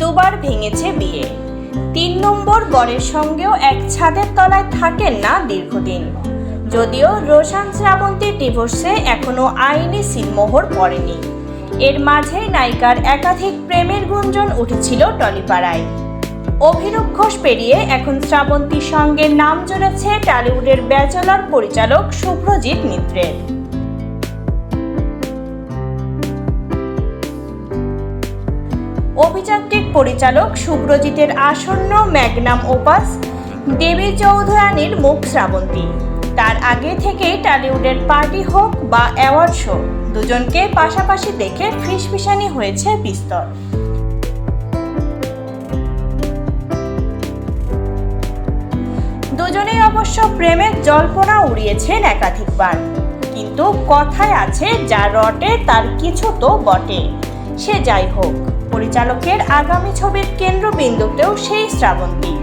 দুবার ভেঙেছে বিয়ে। তিন নম্বর বরের সঙ্গেও এক ছাদের তলায় থাকেন না দীর্ঘদিন। যদিও রোশান শ্রাবন্তীর ডিভোর্সে এখনও আইনি সিলমোহর পড়েনি। এর মাঝে নায়িকার একাধিক প্রেমের গুঞ্জন উঠেছিল টলিপাড়ায়। অভিরূপ ঘোষ পেরিয়ে এখন শ্রাবন্তীর সঙ্গে নাম জড়েছে টলিউডের ব্যাচেলর পরিচালক শুভ্রজিৎ মিত্রের। অভিযান্ত্রিক পরিচালক শুভ্রজিতের আসন্ন ম্যাগনাম ওপাস, দেবী চৌধুরানীর মুখ শ্রাবন্তী। তার আগে থেকেই টলিউডের পার্টি হোক বা অ্যাওয়ার্ড শো, দুজনকে পাশাপাশি দেখে ফিসফিসানি হয়েছে বিস্তর। দুজনেই অবশ্য প্রেমের জল্পনা উড়িয়েছেন একাধিকবার। কিন্তু কথায় আছে, যা রটে, তার কিছু তো বটে। সে যাই হোক, পরিচালকের আগামী ছবির কেন্দ্রবিন্দুতেও সেই শ্রাবন্তী।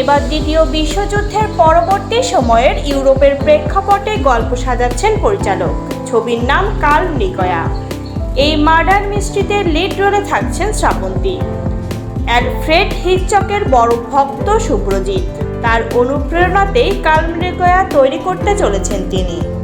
এবার দ্বিতীয় বিশ্বযুদ্ধের পরবর্তী সময়ের ইউরোপের প্রেক্ষাপটে গল্প সাজাচ্ছেন পরিচালক। ছবির নাম কাল মৃগয়া এই মার্ডার মিস্ট্রিতে লিড রোলে থাকছেন শ্রাবন্তী। অ্যালফ্রেড হিচকের বড় ভক্ত সুব্রজিৎ। তার অনুপ্রেরণাতেই কালমৃগয়া তৈরি করতে চলেছেন তিনি।